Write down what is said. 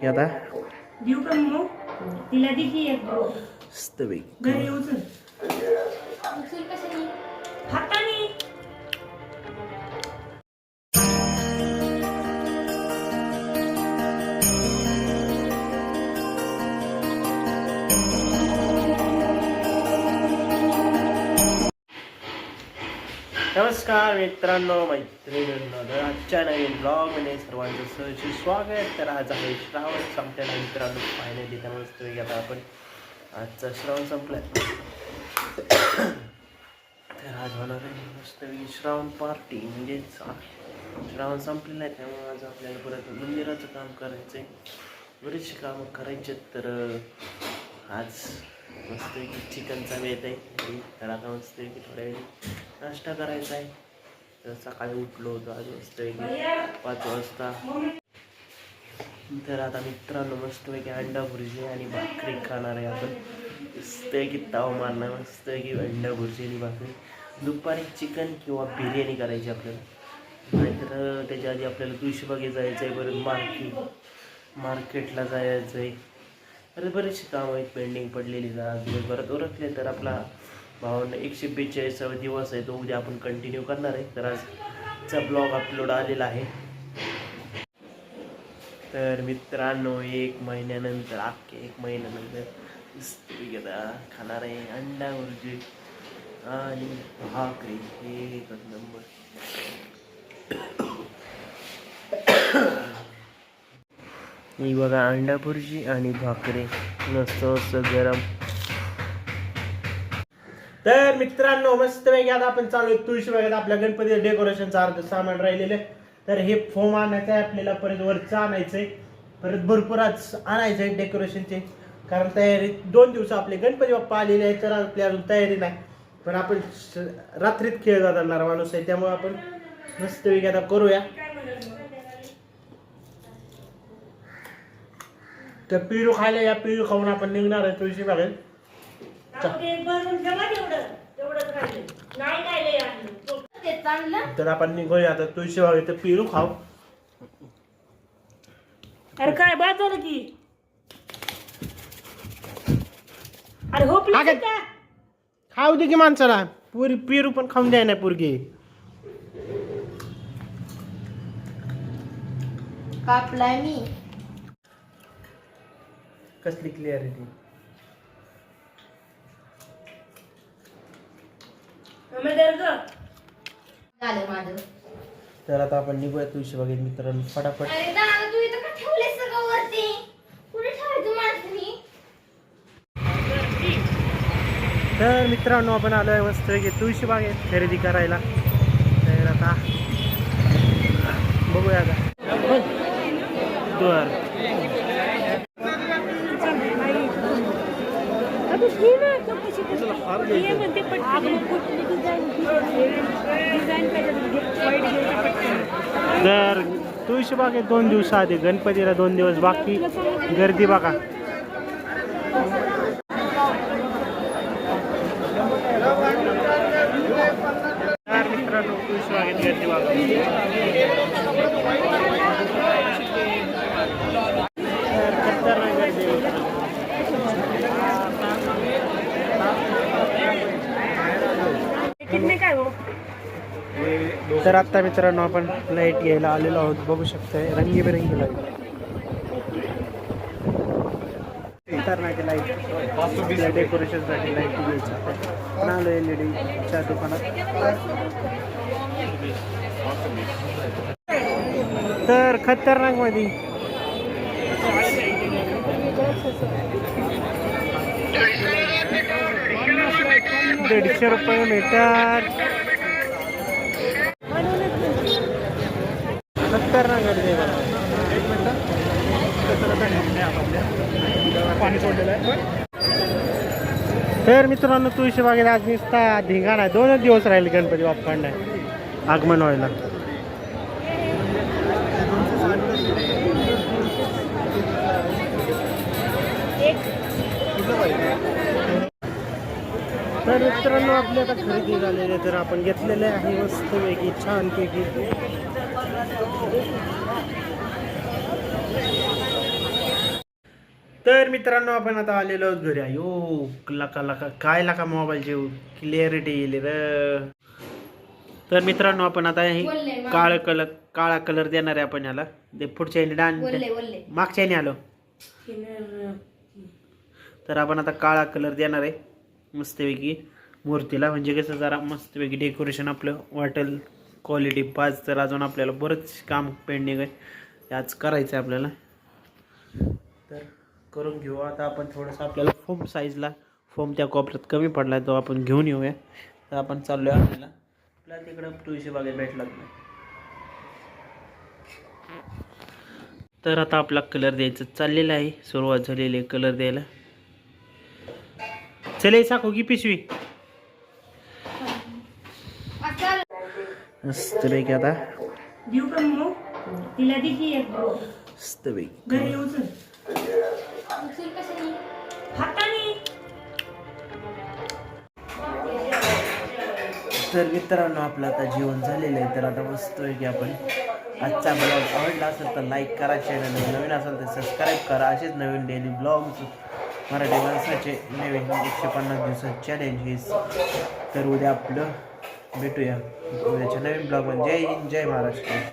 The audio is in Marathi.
आता देऊ का मग तिला दे की एक घरी उचल. हाताने नमस्कार मित्रांनो मैत्रिणींनो तर आजच्या नवीन ब्लॉगमध्ये सर्वांचं सहज स्वागत. तर आज आहे श्रावण संपलेला मित्रांनो फायनली त्यामुळे मस्तपैकी घेता आपण. आजचा श्रावण संपलाय. तर आज होणार आहे मस्तपैकी श्रावण पार्टी म्हणजेच श्रावण संपलेला आहे त्यामुळे आज आपल्याला परत मंदिराचं काम करायचं आहे बरीचशी कामं करायचे आहेत तर आज मस्तपैकी चिकनचा वेळ आहे. तर आता मस्त थोड्या वेळ नाश्ता करायचा आहे. तर सकाळी उठलो होतो आज मस्तपैकी पाच वाजता. तर आता मित्रांनो मस्तपैकी अंडा भुर्जी आणि भाकरी खाणार आहे आपण. मस्तपैकी ताव मारणार मस्तपैकी अंडा भुर्जी आणि भाकरी. दुपारी चिकन किंवा बिर्याणी करायची आपल्याला. नाहीतर त्याच्या आधी आपल्याला तुळशीबागेत जायचं आहे परत मार्केट मार्केटला जायचं आहे अरे बरेचसे कामं आहेत पेंडिंग पडलेली जा दिवसभरात ओळखले तर आपला भावना एकशे बेचाळीसावा दिवस आहे तो उद्या आपण कंटिन्यू करणार आहे. तर आजचा ब्लॉग अपलोड आलेला आहे. तर मित्रांनो एक महिन्यानंतर अख्खे एक महिन्यानंतर खाणार आहे अंडा भुर्जी आणि भाकरी. हे एकच नंबर ही बघा अंडा भुर्जी आणि भाकरी. मस्त असं गरम. तर मित्रांनो मस्त वेगळ्या आता आपण चालू आहे. तुळशी बागेत आपल्या गणपती डेकोरेशनचं अर्ध सामान राहिलेलं आहे. तर हे फोम आणायचं आहे आपल्याला परत वरचं आणायचं आहे परत भरपूर आज आणायचं आहे डेकोरेशनचे कारण तयारी दोन दिवस आपले गणपती बाप्पा आलेले आहेत तर आपली अजून तयारी नाही. पण आपण रात्रीत खेळ जाणार माणूस आहे त्यामुळे आपण मस्त वेगळी आता करूया. तर पिळू खायला या पिळू खाऊन आपण निघणार आहे तुळशी बागेत तर आपण निघूया. आता तुळशी बागेत तर पिळू खाऊ. अरे काय बाद झालं की? अरे हो खाऊ दे की माणसाला. पुरी पिरू पण खाऊन द्याय नाही पुरगी. कापलाय मी. कसली क्लिअरिटी झालं माझं. तर आता आपण निघूया तुळशी बागेत मित्रांनो. फटाफट. अरे दादा तू इथं का ठेवलेस सगळं वरती? कुठे ठेवायचं माणसानी? तर मित्रांनो आपण आलो आहे मस्त की तुळशी बागेत खरेदी करायला. तर आता बघूया आता. बर. तर तुळशी बागेत दोन दिवस आधी गणपतीला दोन दिवस बाकी. गर्दी बघा. तर मित्रांनो तुळशी बागेत गर्दी बघा तर खतरनाक गर्दी आहे मित्रांनो. कितने काय हो तर आत्ता मित्रांनो आपण लाइट घ्यायला आलेलो आहोत. बघू शकताय रंगीबेरंगी लाइट खतरनाक लाइट डेकोरेशनसाठी लाइट घ्यायची. आलो एल दुकानात. तर खतरनाकमध्ये. दीडशे रुपये मीटर खतरनाक गर्दी एक पाणी सोडलेलं आहे. तर मित्रांनो तुळशी बागेत आज नुसता धिंगाणा आहे. दोनच दिवस राहिले गणपती बाप्पांना. आगमन व्हायला. तर मित्रांनो आपली आता खरेदी झालेली आहे तर आपण घेतलेले आहे मस्त वेगळी छानपैकी तर मित्रांनो आपण आता आलेलो आहोत घरी. अयो लका लका काय लका मोबाईलची क्लिअरिटी येईल र. तर मित्रांनो आपण आता हे काळ कलर काळा कलर देणार आहे आपण याला. ते पुढच्या डान मागच्या आलो. तर आपण आता काळा कलर देणार आहे. मस्तपैकी मूर्तीला. म्हणजे कसं जरा मस्तपैकी डेकोरेशन आपलं वाटेल. क्वालिटी पाच तर अजून आपल्याला बरंच काम पेंडिंग आहे. ते आज करायचं आहे आपल्याला. तर करून घेऊ. आता आपण थोडंसं आपल्याला फोम साईजला फोम त्या कॉपऱ्यात कमी पडला आहे तो आपण घेऊन येऊया. तर आपण चाललो आहे आपल्याला. आपल्याला तिकडं तुळशी बागेत भेटला तर आता आपला कलर द्यायचं चाललेला आहे. सुरुवात झालेली आहे कलर द्यायला. चले साखो की पिशवी. मस्तपैकी आता. मस्तपैकी तर मित्रांनो आपलं आता जेवण झालेलं आहे. तर आता मस्त आहे की आपण. आजचा ब्लॉग आवडला असेल तर लाईक करा चॅनल नवीन असेल तर सबस्क्राईब करा. असेच नवीन डेली ब्लॉग्स मराठी माणसाचे नवीन एकशे पन्नास दिवसात चॅलेंजेस तर उद्या आपलं भेटूया. उद्याच्या नवीन ब्लॉगमध्ये जय हिंद जय महाराष्ट्र.